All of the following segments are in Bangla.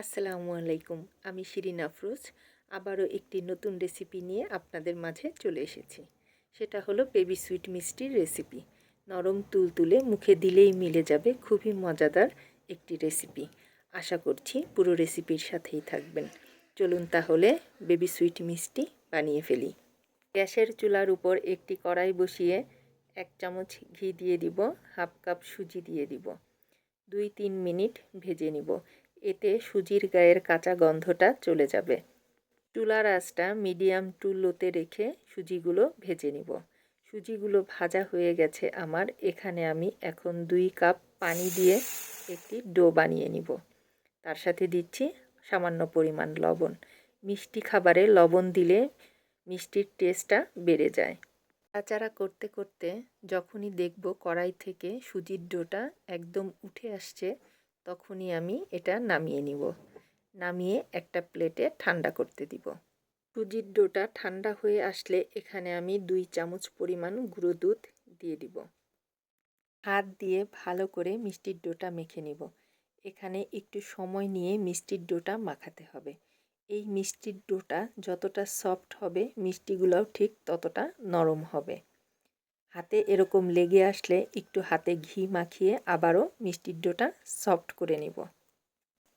আসসালামু আলাইকুম, আমি শিরিন আফরোজ আবারও একটি নতুন রেসিপি নিয়ে আপনাদের মাঝে চলে এসেছি। সেটা হলো বেবি সুইট মিষ্টির রেসিপি। নরম তুলতুলে মুখে দিলেই মিলে যাবে খুবই মজাদার একটি রেসিপি। আশা করছি পুরো রেসিপির সাথেই থাকবেন। চলুন তাহলে বেবি সুইট মিষ্টি বানিয়ে ফেলি। গ্যাসের চুলার উপর একটি কড়াই বসিয়ে এক চামচ ঘি দিয়ে দিব, হাফ কাপ সুজি দিয়ে দিব। দুই তিন মিনিট ভেজে নিব। এতে সুজির গায়ের কাঁচা গন্ধটা চলে যাবে। চুলার আঁচটা মিডিয়াম টু লোতে রেখে সুজিগুলো ভেজে নিব। সুজিগুলো ভাজা হয়ে গেছে আমার। এখানে আমি এখন দুই কাপ পানি দিয়ে একটি ডো বানিয়ে নিব। তার সাথে দিচ্ছি সামান্য পরিমাণ লবণ। মিষ্টি খাবারে লবণ দিলে মিষ্টির টেস্টটা বেড়ে যায়। নাড়াচাড়া করতে করতে যখনই দেখব কড়াই থেকে সুজির ডোটা একদম উঠে আসছে তখনই আমি এটা নামিয়ে নিব। নামিয়ে একটা প্লেটে ঠান্ডা করতে দিব। সুজির ডোটা ঠান্ডা হয়ে আসলে এখানে আমি দুই চামচ পরিমাণ গুঁড়ো দুধ দিয়ে দিব। হাত দিয়ে ভালো করে মিষ্টির ডোটা মেখে নিব। এখানে একটু সময় নিয়ে মিষ্টির ডোটা মাখাতে হবে। এই মিষ্টির ডোটা যতটা সফট হবে, মিষ্টিগুলোও ঠিক ততটা নরম হবে। হাতে এরকম লেগে আসলে একটু হাতে ঘি মাখিয়ে আবারও মিষ্টির ডোটা সফট করে নিব।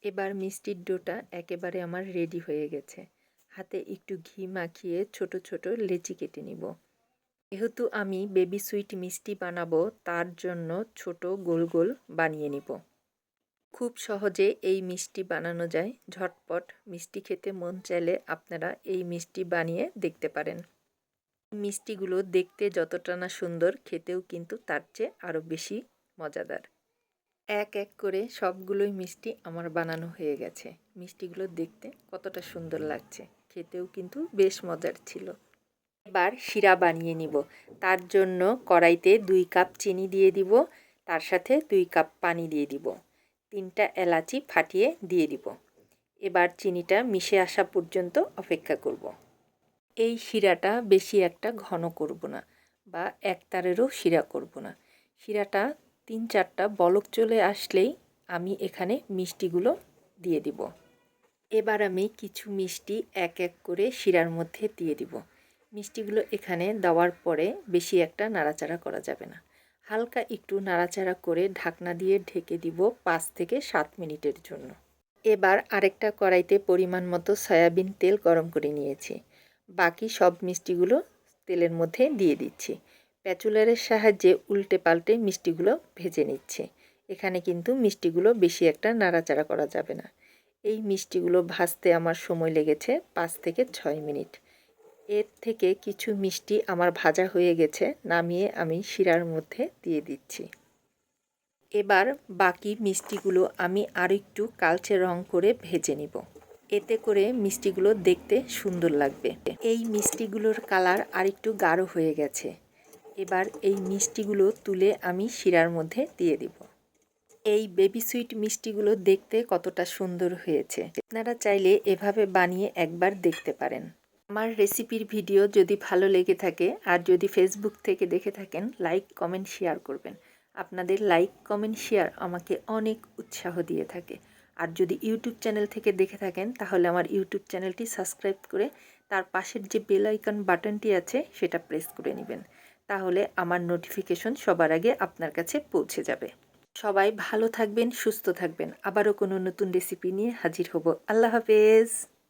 এবার মিষ্টির ডোটা একেবারে আমার রেডি হয়ে গেছে। হাতে একটু ঘি মাখিয়ে ছোট ছোট লেচি কেটে নিব। যেহেতু আমি বেবি সুইট মিষ্টি বানাবো, তার জন্য ছোট গোল গোল বানিয়ে নিব। খুব সহজে এই মিষ্টি বানানো যায়। ঝটপট মিষ্টি খেতে মন চাইলে আপনারা এই মিষ্টি বানিয়ে দেখতে পারেন। মিষ্টিগুলো দেখতে যতটা না সুন্দর, খেতেও কিন্তু তার চেয়ে আরও বেশি মজাদার। এক এক করে সবগুলোই মিষ্টি আমার বানানো হয়ে গেছে। মিষ্টিগুলো দেখতে কতটা সুন্দর লাগছে, খেতেও কিন্তু বেশ মজার ছিল। এবার শিরা বানিয়ে নিব। তার জন্য কড়াইতে দুই কাপ চিনি দিয়ে দিব, তার সাথে দুই কাপ পানি দিয়ে দিব, তিনটা এলাচি ফাটিয়ে দিয়ে দিব। এবার চিনিটা মিশে আসা পর্যন্ত অপেক্ষা করব। এই শিরাটা বেশি একটা ঘন করব না বা এক তারেরও শিরা করব না। শিরাটা তিন চারটা বলক চলে আসলেই আমি এখানে মিষ্টিগুলো দিয়ে দিব। এবার আমি কিছু মিষ্টি এক এক করে শিরার মধ্যে দিয়ে দিব। মিষ্টিগুলো এখানে দেওয়ার পরে বেশি একটা নাড়াচাড়া করা যাবে না। হালকা একটু নাড়াচাড়া করে ঢাকনা দিয়ে ঢেকে দিব পাঁচ থেকে সাত মিনিটের জন্য। এবার আরেকটা কড়াইতে পরিমাণ মতো সয়াবিন তেল গরম করে নিয়েছি। বাকি সব মিষ্টিগুলো তেলের মধ্যে দিয়ে দিচ্ছি। প্যাচুলারের সাহায্যে উল্টে পাল্টে মিষ্টিগুলো ভেজে নিচ্ছে। এখানে কিন্তু মিষ্টিগুলো বেশি একটা নাড়াচাড়া করা যাবে না। এই মিষ্টিগুলো ভাজতে আমার সময় লেগেছে পাঁচ থেকে ছয় মিনিট। এর থেকে কিছু মিষ্টি আমার ভাজা হয়ে গেছে, নামিয়ে আমি শিরার মধ্যে দিয়ে দিচ্ছি। এবার বাকি মিষ্টিগুলো আমি আরেকটু কালচে রং করে ভেজে নিব। এতে করে মিষ্টিগুলো দেখতে সুন্দর লাগবে। এই মিষ্টিগুলোর কালার আরেকটু গাঢ় হয়ে গেছে। এবার এই মিষ্টিগুলো তুলে আমি শিরার মধ্যে দিয়ে দিব। এই বেবি সুইট মিষ্টিগুলো দেখতে কতটা সুন্দর হয়েছে। আপনারা চাইলে এভাবে বানিয়ে একবার দেখতে পারেন। আমার রেসিপির ভিডিও যদি ভালো লেগে থাকে আর যদি ফেসবুক থেকে দেখে থাকেন লাইক কমেন্ট শেয়ার করবেন। আপনাদের লাইক কমেন্ট শেয়ার আমাকে অনেক উৎসাহ দিয়ে থাকে। আর যদি ইউটিউব চ্যানেল থেকে দেখে থাকেন, তাহলে আমার ইউটিউব চ্যানেলটি সাবস্ক্রাইব করে তার পাশের যে বেল আইকন বাটনটি আছে, সেটা প্রেস করে নেবেন। তাহলে আমার নোটিফিকেশন সবার আগে আপনার কাছে পৌঁছে যাবে। সবাই ভালো থাকবেন, সুস্থ থাকবেন। আবারও কোনো নতুন রেসিপি নিয়ে হাজির হব। আল্লাহ হাফেজ।